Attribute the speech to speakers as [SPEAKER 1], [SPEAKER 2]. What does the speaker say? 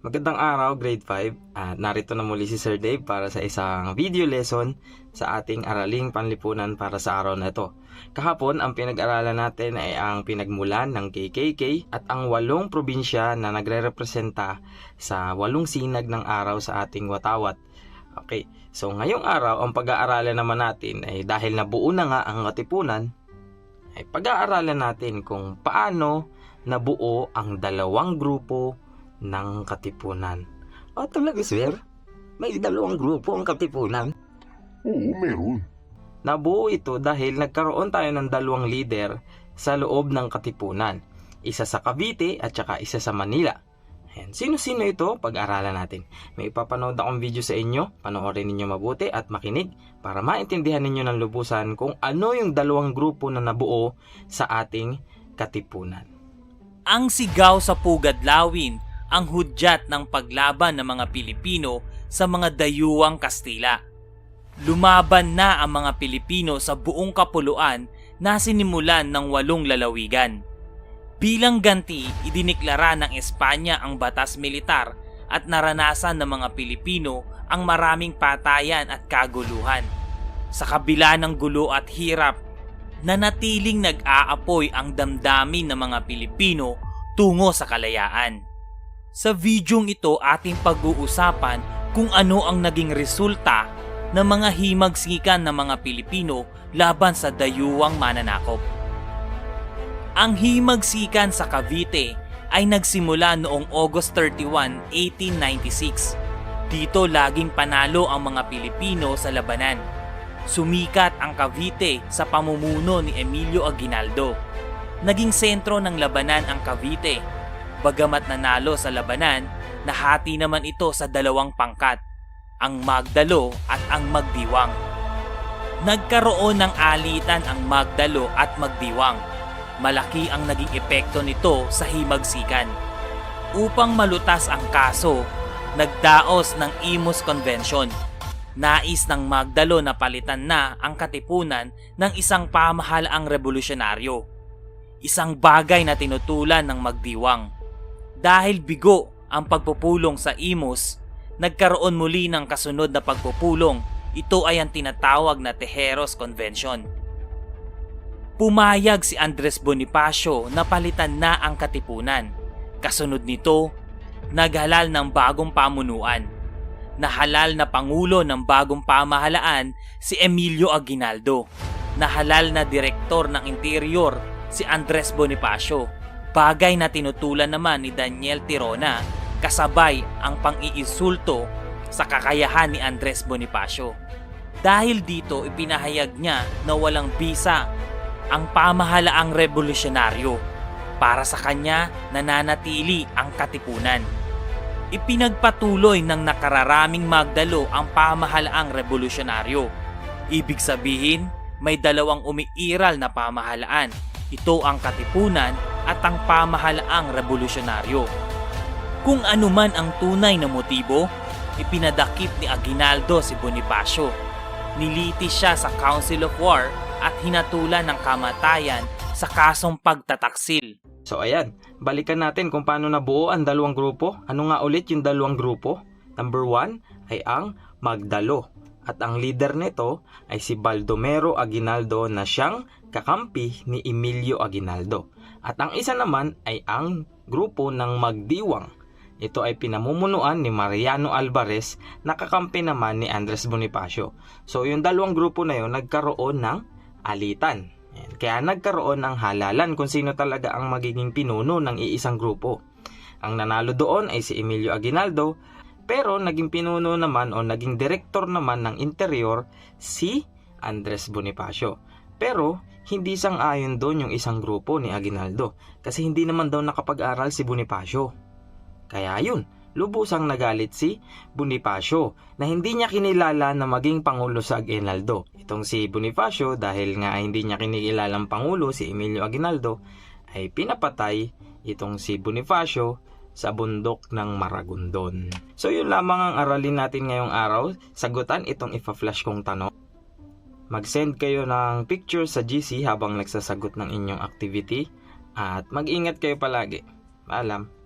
[SPEAKER 1] Magandang araw, grade 5. At narito na muli si Sir Dave para sa isang video lesson sa ating araling panlipunan para sa araw na ito. Kahapon, ang pinag-aralan natin ay ang pinagmulan ng KKK at ang walong probinsya na nagre-representa sa walong sinag ng araw sa ating watawat. Okay, so ngayong araw, ang pag-aaralan naman natin ay dahil nabuo na nga ang katipunan, ay pag-aaralan natin kung paano nabuo ang dalawang grupo ng katipunan.
[SPEAKER 2] Ah, talaga, sir? May dalawang grupo ang katipunan.
[SPEAKER 3] Oo, meron.
[SPEAKER 1] Nabuo ito dahil nagkaroon tayo ng dalawang leader sa loob ng katipunan. Isa sa Cavite at saka isa sa Manila. Ayan. Sino-sino ito? Pag-aralan natin. May ipapanood akong video sa inyo. Panoorin ninyo mabuti at makinig para maintindihan ninyo ng lubusan kung ano yung dalawang grupo na nabuo sa ating katipunan.
[SPEAKER 4] ang sigaw sa Pugadlawin ang hudyat ng paglaban ng mga Pilipino sa mga dayuwang Kastila. Lumaban na ang mga Pilipino sa buong kapuluan na sinimulan ng walong lalawigan. Bilang ganti, idiniklara ng Espanya ang batas militar at naranasan ng mga Pilipino ang maraming patayan at kaguluhan. Sa kabila ng gulo at hirap, nanatiling nag-aapoy ang damdamin ng mga Pilipino tungo sa kalayaan. Sa videong ito ating pag-uusapan kung ano ang naging resulta ng mga himagsikan ng mga Pilipino laban sa dayuwang mananakop. Ang himagsikan sa Cavite ay nagsimula noong August 31, 1896. Dito laging panalo ang mga Pilipino sa labanan. Sumikat ang Cavite sa pamumuno ni Emilio Aguinaldo. Naging sentro ng labanan ang Cavite. Bagamat nanalo sa labanan, nahati naman ito sa dalawang pangkat, ang Magdalo at ang Magdiwang. Nagkaroon ng alitan ang Magdalo at Magdiwang. Malaki ang naging epekto nito sa himagsikan. Upang malutas ang kaso, nagdaos ng Imus Convention. Nais ng Magdalo na palitan na ang katipunan ng isang pamahalaang revolusyonaryo. Isang bagay na tinutulan ng Magdiwang. Dahil bigo ang pagpupulong sa Imus, nagkaroon muli ng kasunod na pagpupulong. Ito ay ang tinatawag na Tejeros Convention. Pumayag si Andres Bonifacio na palitan na ang katipunan. Kasunod nito, naghalal ng bagong pamunuan. Nahalal na pangulo ng bagong pamahalaan si Emilio Aguinaldo. Nahalal na direktor ng interior si Andres Bonifacio. Bagay na tinutulan naman ni Daniel Tirona kasabay ang pang-iinsulto sa kakayahan ni Andres Bonifacio. Dahil dito ipinahayag niya na walang bisa ang pamahalaang revolusyonaryo. Para sa kanya, nananatili ang katipunan. Ipinagpatuloy ng nakararaming Magdalo ang pamahalaang revolusyonaryo. Ibig sabihin, may dalawang umiiral na pamahalaan. Ito ang katipunan at ang pamahalaang revolusyonaryo. Kung ano man ang tunay na motibo, ipinadakip ni Aguinaldo si Bonifacio. Nilitis siya sa Council of War at hinatulan ng kamatayan sa kasong pagtataksil.
[SPEAKER 1] So ayan, balikan natin kung paano nabuo ang dalawang grupo. Ano nga ulit yung dalawang grupo? Number one ay ang Magdalo. At ang leader nito ay si Baldomero Aguinaldo na siyang kakampi ni Emilio Aguinaldo. At ang isa naman ay ang grupo ng Magdiwang. Ito ay pinamumunuan ni Mariano Alvarez na kakampi naman ni Andres Bonifacio. So yung dalawang grupo na yun nagkaroon ng alitan. Kaya nagkaroon ng halalan kung sino talaga ang magiging pinuno ng iisang grupo. Ang nanalo doon ay si Emilio Aguinaldo, pero naging pinuno naman o naging direktor naman ng interior si Andres Bonifacio. Pero hindi sang-ayon doon yung isang grupo ni Aguinaldo kasi hindi naman daw nakapag-aral si Bonifacio. Kaya yun, lubusang nagalit si Bonifacio na hindi niya kinilala na maging pangulo sa Aguinaldo. Itong si Bonifacio dahil nga hindi niya kinikilalang pangulo si Emilio Aguinaldo ay pinapatay itong si Bonifacio sa bundok ng Maragondon. So yun lamang ang aralin natin ngayong araw. Sagutan itong ipa-flash kong tanong. Mag-send kayo ng picture sa GC habang nagsasagot ng inyong activity at mag-ingat kayo palagi. Paalam.